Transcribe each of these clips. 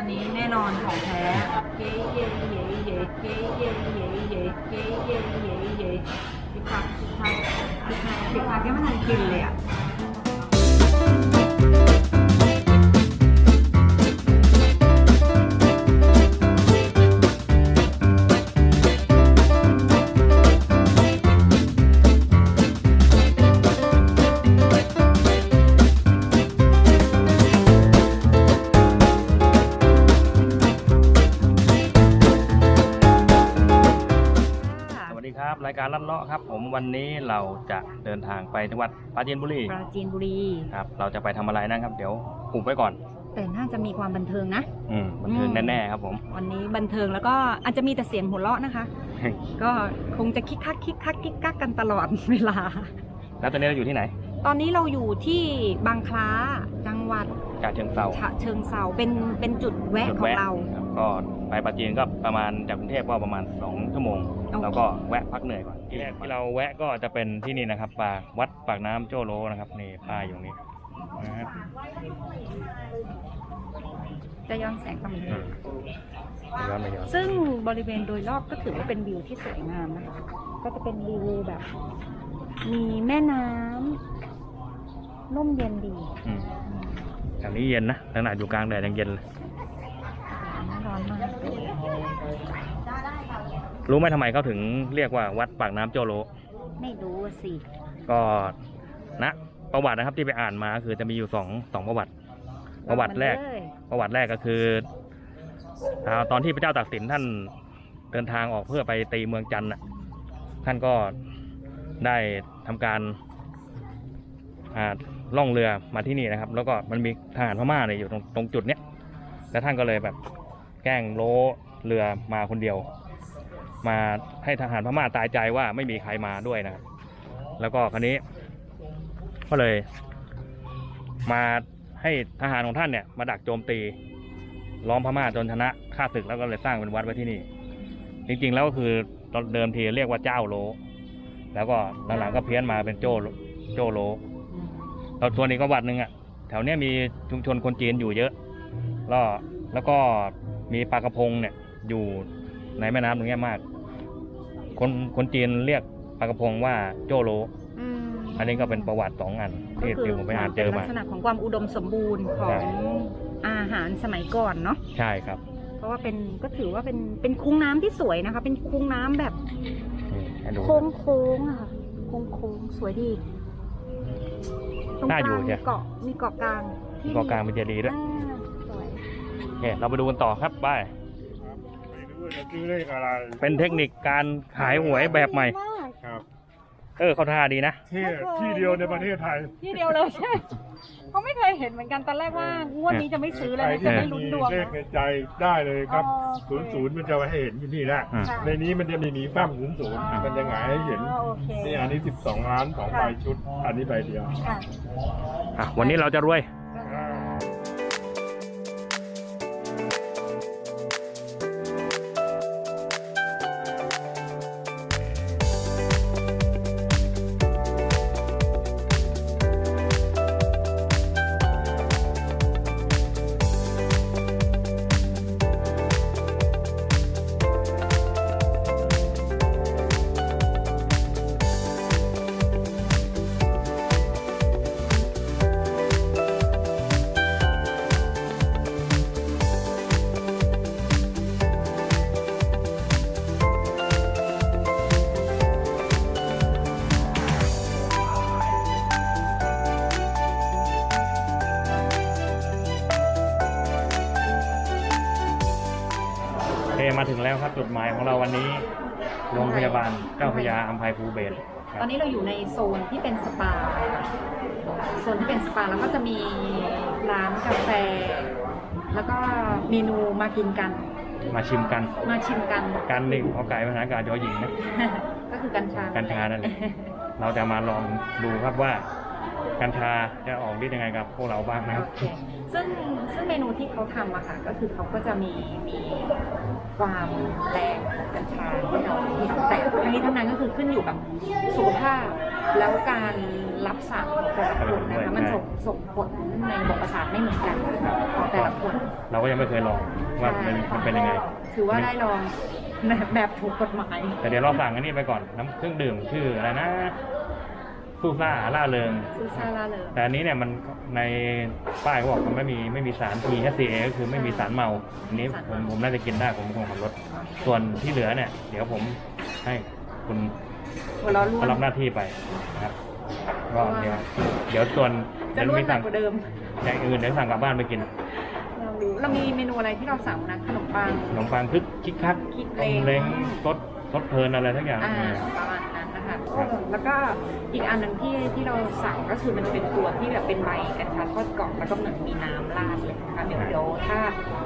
อันนี้แน่นอนของแท้เย้เย้เย้เย้เย้เย้เย้เย้เย้เย้เย้เย้พิกผักพิกผักพิกผักพิกผักยังไม่ทันกินเลยอะายการลัดเลาะครับ ผมวันนี้เราจะเดินทางไปจังหวัดปราจีนบุรีปราจีนบุรีครับเราจะไปทำอะไรนะครับ เดี๋ยวอุบไว้ก่อน แต่น่าจะมีความบันเทิงนะ อืมบันเทิงอืมแน่ๆครับผม วันนี้บันเทิงแล้วก็อาจจะมีแต่เสียงหัวเราะนะคะ ก็คงจะคิกคักคิกคักคิกคักกันตลอดเวลา แล้วตอนนี้เราอยู่ที่ไหน ตอนนี้เราอยู่ที่บางคล้าจังหวัดกาดเชิงเซาฉะเชิงเซาเป็นเป็นจุดแวะจุดของแวะเรา ครับก็ ไปปราจีนก็ประมาณจากกรุงเทพก็ประมาณ 2 ชั่วโมงโอเคแล้วก็แวะพักเหนื่อยก่อนที่แรกที่เราแวะก็จะเป็นที่นี่นะครับปากวัดปากน้ำโจโลนะครับนี่ป้ายอยู่ตรงนี้นะฮะจะย้อนแสงตรงนี้อืมไม่ย้อนไม่ย้อนซึ่งบริเวณโดยรอบก็ถือว่าเป็นวิวที่สวยงามนะคะก็จะเป็นวิวแบบ มีแม่น้ำร่มเย็นดีอืมแถวนี้เย็นนะขนาดอยู่กลางแดดยังเย็นเลย ไม่ร้อนมาก รู้ไหมทำไมเขาถึงเรียกว่าวัดปากน้ำโจโล ไม่รู้อะสิก็นะประวัตินะครับที่ไปอ่านมาคือจะมีอยู่สองสองประวัติ ประวัติแรกบอกมาเลยประวัติแรกก็คืออ่าตอนที่พระเจ้าตากสินท่านเดินทางออกเพื่อไปตีเมืองจันทร์น่ะท่านก็ได้ทำการอ่าล่องเรือมาที่นี่นะครับ แล้วก็มันมีทหารพม่าเนี่ยอยู่ตรงตรงจุดเนี้ยแล้วท่านก็เลยแบบแกล้งโล้เรือมาคนเดียว มาให้ทหารพม่าตายใจว่าไม่มีใครมาด้วยนะครับแล้วก็คราวนี้ ก็เลย มาให้ทหารของท่านเนี่ย มาดักโจมตีล้อมพม่าจนชนะฆ่าศึกแล้วก็เลยสร้างเป็นวัดไว้ที่นี่ จริงๆแล้วก็คือตอนเดิมทีเรียกว่าเจ้าโล แล้วก็หลังๆก็เพี้ยนมาเป็นโจโจโลอืมแล้วส่วนอีกวัติหนึ่งอะแถวเนี้ยมีชุมชนคนจีนอยู่เยอะ แล้วแล้วก็มีปลากระพงเนี่ยอยู่ในแม่น้ำตรงนี้มาก คนคนจีนเรียกปลากระพงว่าโจโล อืมอันนี้ก็เป็นประวัติสองอันที่ที่ผมไปอ่านเจอป็มา ลักษณะของความอุดมสมบูรณ์ขอใช่ งอาหารสมัยก่อนเนาะ ใช่ครับเพราะว่าเป็นก็ถือว่าเป็นเป็นคุ้งน้ำที่สวยนะคะ เป็นคุ้งน้ำแบบนี่ให้ดู โค้งโค้งๆอะค่ะโค้งโค้งๆสวยดีตรงกน่าลางอยู่มีใช่เกาะมีเกาะกลางมีเกาะกลางเป็นเจดีย์ด้วยอ่าสวยเนี่ยเราไปดูกันต่อครับบาย ไม่รู้จะซื้อเลขอะไรเป็นเทคนิคการขายหวยแบบใหม่ครับเออเขาท่าดีนะที่ที่เดียวในประเทศไทย ที่เดียวเลยใช่เขาไม่เคยเห็นเหมือนกันตอนแรกว่างวดนี้จะไม่ซื้อแล้วใครนะที่จะไม่ลุ้นดวงเลขในใจได้เลยครับอ๋อศูนย์ศูนย์มันจะไว้ให้เห็นอยู่นี่แหละอืมค่ะ ในนี้มันจะมีหมีฟ้ามศูนย์ศูนย์มันจะหงายให้เห็น อ๋อโอเคนี่อันนี้สิบสองล้านสองใบชุด อันนี้ใบเดียว ค่ะ อะวันนี้เราจะรวย จุดหมายของเราวันนี้ โรงพยาบาลเจ้าพระยาอัมภัยภูเบศรคตรัอบนนี้เราอยู่ในโซนที่เป็นสปา โซนที่เป็นสปาแล้วก็จะมีร้านกาแฟ แล้วก็เมนูมากินกัน มาชิมกัน มาชิมกันการหนึ่งขอไก่ภาษาอากาศยอหญิงนะ ก็คือกัญชา กัญชานั่นแหละเราจะมาลองดูครับว่า กัญชาจะออกฤทธิ์ยังไงกับพวกเราบ้างนะครับโอเคซึ่งซึ่งเมนูที่เขาทำอะค่ะก็คือเขาก็จะมีมีความแรงของกัญชาที่เราเห็นแต่ทั้งนี้ทั้งนั้นก็คือขึ้นอยู่กับสุขภาพ แล้วการรับสารของแต่ละคนนะคะมันส่งส่งผลในระบบประสาทไม่เหมือนกันของแต่ละคน เราก็ยังไม่เคยลองว่ามันมันเป็นยังไง ถือว่าได้ลองแบบแบบถูกกฎหมาย แต่เดี๋ยวเราสั่งอันนี้ไปก่อนน้ำเครื่องดื่มชื่ออะไรนะ ซูซ่าล่าเริงซูซาลาเลยแต่อันนี้เนี่ยมันในป้ายเขาบอกมันไม่มีไม่มีสาร THCA ก็คือไม่มีสารเมา อันนี้ผมผมน่าจะกินได้ผมเป็นคนขับรถ ส่วนที่เหลือเนี่ย เดี๋ยวผมให้คุณ หัวเราะร่วเขารับนหน้าที่ไปนะครับก็เดี๋ยวเดี๋ยวส่วนจะเดี๋ยวร่วนมีหนัสั่กงกว่าเดิมอย่างอื่นเดี๋ยวสั่งกลับบ้านไปกินเรารู้เรามีเมนูอะไรที่เราสั่งนะขนมปังขนมปังคึกคิกคักคิกต้มเล้เล้งงซดซดเพลินอะไรทั้งอย่างอ่า แล้วก็อีกอันหนึ่งที่ที่เราสั่งก็คือมันเป็นตัวที่แบบเป็นใบกัญชาทอดกรอบแล้วก็เหมือนมีน้ำราดเลยนะคะเดี๋ยวเดี๋ยวถ้า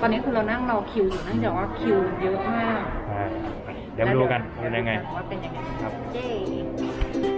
ตอนนี้คือเรานั่งรอคิวอยู่นั่งเดี๋ยวว่าคิวเยอะมากอ่าเดี๋ยวมาดูกันเป็นยังไงว่าเป็นยังไงครับเย้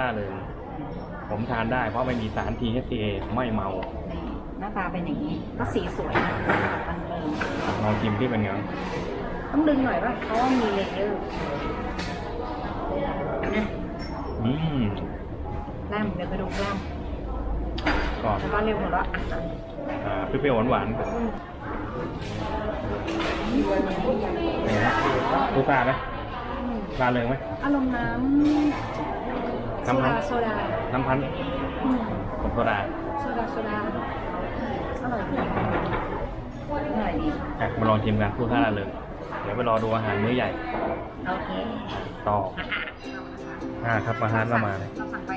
ล่าเลยผมทานได้เพราะไม่มีสาร THCA ไม่เมาหน้าตาเป็นอย่างนี้ ก็สีสวยนะตันเติมลองชิมที่เป็นไงต้องดึงหน่อยว่าเขาว่ามีเลเยอร์นะอืมแล่มเดี๋ยวไปดูแล่มก็แล้วก็เร็วหัวเราะอะอ่าเปรี้ยวๆหวานๆเป็นไงฮะสู้ซ่าไหมซ่าเลยไหมอารมณ์น้ำโซ น้ำพัดานโซดาน้ำพันธุ์อืมผงโซดาโซดาโซดาอร่อยดีอร่อยดีอะมาลองชิมกันสู้ซ่าล่าเลย เดี๋ยวไปรอดูอาหารมื้อใหญ่ โอเค ต่ออะอ่าครับอาหารก็มาเลยเราสั่งไป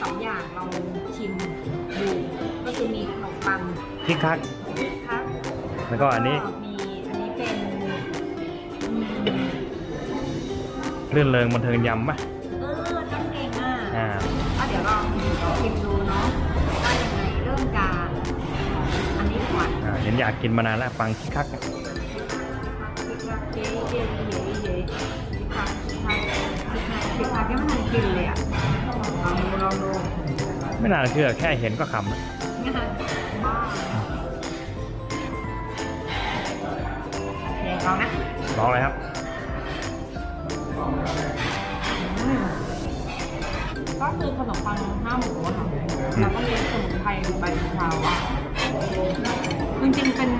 สองอย่างลองชิมดูก็คือมีขนมปังคิกคักครับแล้วก็อันนี้มีอันนี้เป็นอืมเลื่อนเริงบันเทิงยำป่ะเออทำเก่ง อะอ่าก็เดี๋ยวลองชิมดูเนาะว่ายังไงเริ่มจากอันนี้ก่อนอ่าเห็นอยากกินมานานแล้วฟังคิกคักเย้เย้เย้เย้ผักผักผักผักยังไม่ทันกินเลยอะลองดูลองดูไม่น่าเชื่อแค่เห็นก็ขำอะนี่ค่ะว้าวเดี๋ยวลองนะลองเลยครับ ก็คือขนมปังห้าหมูอะค่ะแล้วก็มีสมุนไพรใบกะเพราอะจริงๆเป็น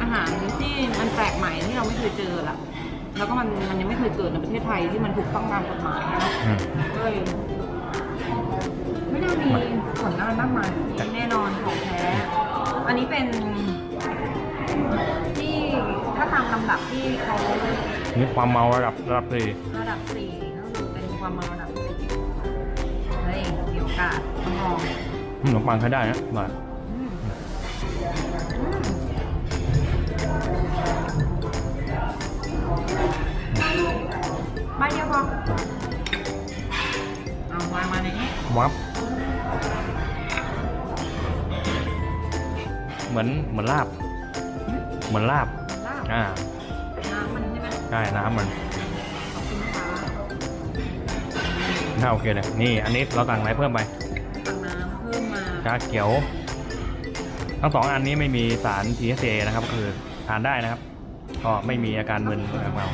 อาหารที่มันแปลกใหม่ที่เราไม่เคยเจอละแล้วก็มันมันยังไม่เคยเกิดในประเทศไทยที่มันถูกต้องตามกฎหมายนะอืม ก็เลยไม่น่ามีผลอะไรมากมายแน่นอนของแท้ อันนี้เป็น ที่ถ้าตามลำดับที่เขา นี่ความเมาระดับระดับสี่ระดับสี่ก็คือเป็นความเมาระดับสี่เฮ้ยมีโอ กาสต้องลองขนมปังใช้ได้นะหวานอืมใบเดียวพอเอาวางมาในนี้วับเหมือนเหมือนลาบ เหมือนลาบลาบอ่าน้ำมันใช่ไหมใช่น้ำมัน น่าโอเคเลย นี่อันนี้เราสั่งอะไรเพิ่มไปตักน้ำเพิ่มมาชาเขียว ทั้งสองอันนี้ไม่มีสาร THCA นะครับ คือทานได้นะครับ ก็ไม่มีอาการมึนแบบเมา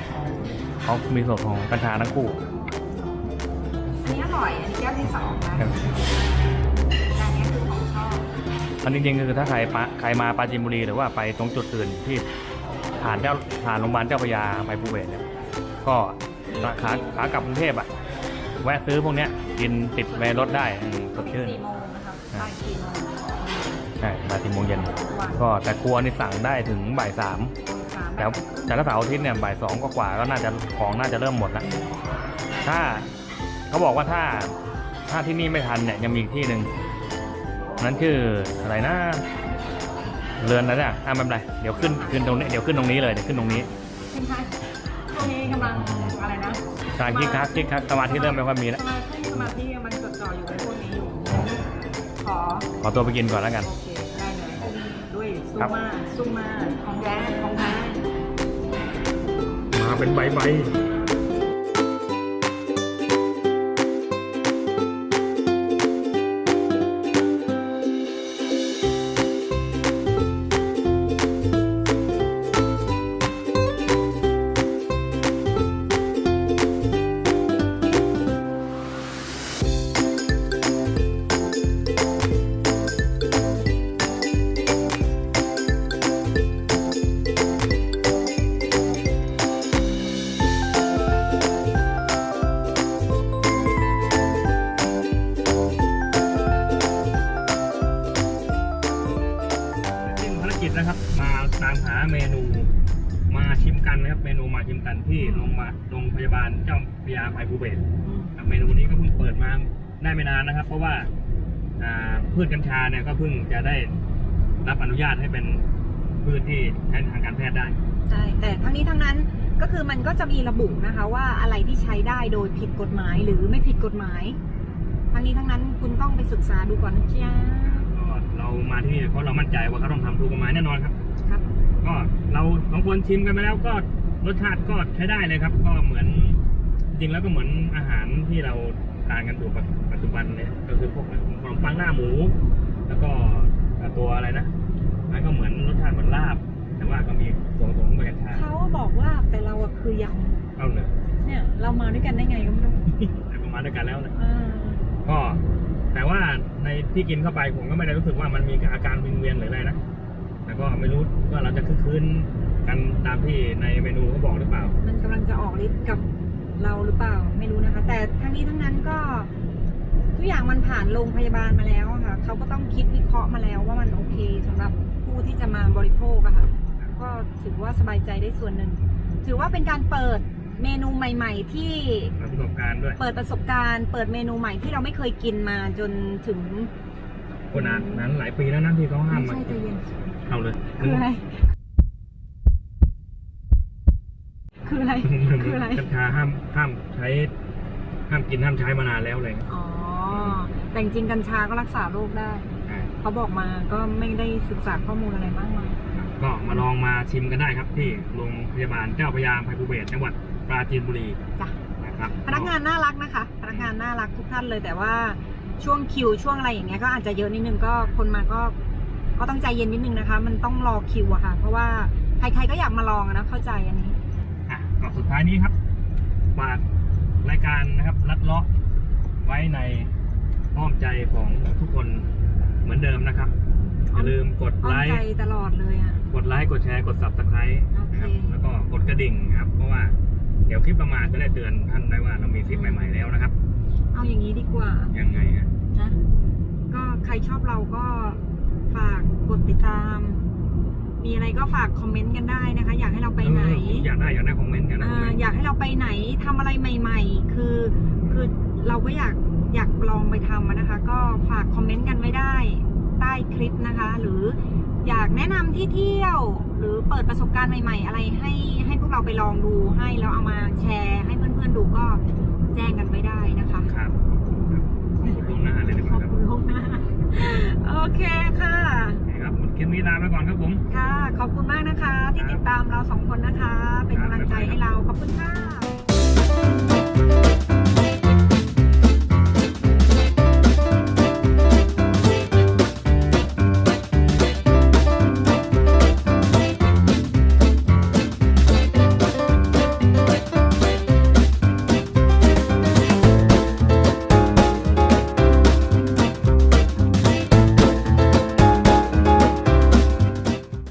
เขามีส่วนของกัญชาทั้งคู่ อันนี้อร่อย อันนี้แก้วที่สองนะแต่อันนี้คือของชอบอันจริงๆคือถ้าใครปะใครมาปราจีนบุรีหรือว่าไปตรงจุดอื่นที่ผ่านเจ้าผ่านโรงพยาบาลเจ้าพระยาไปภูเบศเนี่ยก็ขาขากลับกรุงเทพอะ แวะซื้อพวกเนี้ยกินติดในรถได้อืมสดชื่น สี่โมงนะครับบ่ายสี่โมงใช่มาสี่โมงเย็นก็แต่ครัวนี่สั่งได้ถึงบ่ายสามสามแต่แต่ละเสาร์อาทิตย์เนี่ยบ่ายสองกว่าๆก็น่าจะของน่าจะเริ่มหมดแล้ว ถ้าเขาบอกว่าถ้าถ้าที่นี่ไม่ทันเนี่ยยังมีอีกที่หนึ่งนั้นชื่ออะไรนะ เรือนนะเนี่ยอะไม่เป็นไรเดี๋ยวขึ้นขึ้นตรงนี้เดี๋ยวขึ้นตรงนี้เลยเดี๋ยวขึ้นตรงนี้ ใช่ไหมช่วงนี้กำลังอะไรนะ การคิกคักคิกคักสมาธิเริ่มไม่ค่อยมีแล้วสมาธิสมาธิมันจดจ่ออยู่ในพวกนี้อยู่ ขอ ขอตัวไปกินก่อนแล้วกัน โอเค ได้เลยด้วยซุครับมาซุมาของแท้ของแท้มาเป็นใบใบ นภารกิจนะครับ มาตามหาเมนู มาชิมกันนะครับ เมนูมาชิมกันที่โรงพยาบาลโรงพยาบาลเจ้าพระยาภัยภูเบศรครับเมนูนี้ก็เพิ่งเปิดมาได้ไม่นานนะครับ เพราะว่าอ่าพืชกัญชาเนี่ยก็เพิ่งจะได้รับอนุญาตให้เป็นพืชที่ใช้ทางการแพทย์ได้ใช่แต่ทั้งนี้ทั้งนั้นก็คือมันก็จะมีระบุนะคะว่าอะไรที่ใช้ได้โดยผิดกฎหมายหรือไม่ผิดกฎหมาย ทั้งนี้ทั้งนั้นคุณต้องไปศึกษาดูก่อนนะจ๊ะก็ เรามาที่นี่เพราะเรามั่นใจว่าเขาต้องทำถูกกฎหมายแน่นอนครับ ครับ ก็เราสองคนชิมกันไปแล้วก็รสชาติก็ใช้ได้เลยครับ ก็เหมือนจริงแล้วก็เหมือนอาหารที่เราทานกันอยู่ปัจจุบันเนี่ยก็คือพวกขนมปังหน้าหมู แล้วก็ตัวอะไรนะมันก็เหมือนรสชาติเหมือนลาบ แต่ว่าก็มีส่วนผสมของกัญชาเขาบอกว่าแต่เราอะคือยเอาเนอะำเนี่ย เรามาด้วยกันได้ไงก็ไม่รู้แต่ประมาณด้วยกันแล้วนะอ่าก็ แต่ว่าในที่กินเข้าไปผมก็ไม่ได้รู้สึกว่ามันมีอาการวิงเวียนหรืออะไรนะแต่ก็ไม่รู้ว่าเราจะคึกคืนกันตามที่ในเมนูเขาบอกหรือเปล่า มันกำลังจะออกฤทธิ์กับเราหรือเปล่าไม่รู้นะคะ แต่ทั้งนี้ทั้งนั้นก็ทุกอย่างมันผ่านโรงพยาบาลมาแล้วค่ะเขาก็ต้องคิดวิเคราะห์มาแล้วว่ามันโอเคสำหรับผู้ที่จะมาบริโภคอะค่ะก็ถือว่าสบายใจได้ส่วนหนึ่ง ถือว่าเป็นการเปิด เมนูใหม่ ๆ ที่ประสบการณ์ด้วย เปิดประสบการณ์ เปิดเมนูใหม่ที่เราไม่เคยกินมาจนถึงคนนานนั้นหลายปีแล้วนะที่เขาห้ามไม่มาใช่ใจเย็นเอาเลยคืออะไร คืออะไร คืออะไร กัญชาห้ามห้ามใช้ ห้ามกินห้ามใช้มานานแล้วเลยอ๋อ แต่จริงๆกัญชาก็รักษาโรคได้ อ่าเขาบอกมาก็ไม่ได้ศึกษาข้อมูลอะไรมากมาย ก็มาลองมาชิมกันได้ครับที่โรงพยาบาลเจ้าพระยาภัยภูเบศรจังหวัด ปราจีนบุรีจ้ะนะครับพนักงานน่ารักนะคะ พนักงานน่ารักทุกท่านเลยแต่ว่าช่วงคิวช่วงอะไรอย่างเงี้ยก็อาจจะเยอะนิดนึงก็คนมาก็ก็ต้องใจเย็นนิดนึงนะคะ มันต้องรอคิวอะค่ะ เพราะว่าใครๆก็อยากมาลองอะนะเข้าใจอันนี้อะก็สุดท้ายนี้ครับฝากรายการนะครับลัดเลาะไว้ในอ้อมใจของทุกคนเหมือนเดิมนะครับอย่าลืมกดอ้อไลมใจค์ตลอดเลยอะกดไลค์กดแชร์กด subscribe โอเคนะครับแล้วก็กดกระดิ่งนะครับเพราะว่า เดี๋ยวคลิปประมาณจะได้เตือนท่านได้ว่าเรามีคลิปใหม่ๆแล้วนะครับ เอาอย่างนี้ดีกว่ายังไงฮะนะก็ใครชอบเราก็ฝากกดติดตาม มีอะไรก็ฝากคอมเมนต์กันได้นะคะ อยากให้เราไปไหน เอออยากได้อยากได้คอมเมนต์อยากได้คอมเมอ่านต์อยากให้เราไปไหนทำอะไรใหม่ ๆ คือคือเราก็อยากอยากลองไปทำอะนะคะ ก็ฝากคอมเมนต์กันไว้ได้ ใต้คลิปนะคะ หรือ อยากแนะนำที่เที่ยว หรือเปิดประสบการณ์ใหม่ ๆ อะไรให้ให้พวกเราไปลองดูให้แล้วเอามาแชร์ให้เพื่อนๆดูก็แจ้งกันไว้ได้นะคะครับขอบคุณครับขอบคุณล่วงหน้าเลยดีกขอว่าบครับคุณล่วงหน้าโอเคค่ะโอเคครับคลิปนี้ลาไปก่อนครับผมค่ะขอบคุณมากนะคะ ที่ติดตามเราสองคนนะคะ เป็นกำลังใจให้เราขอบคุณค่ะ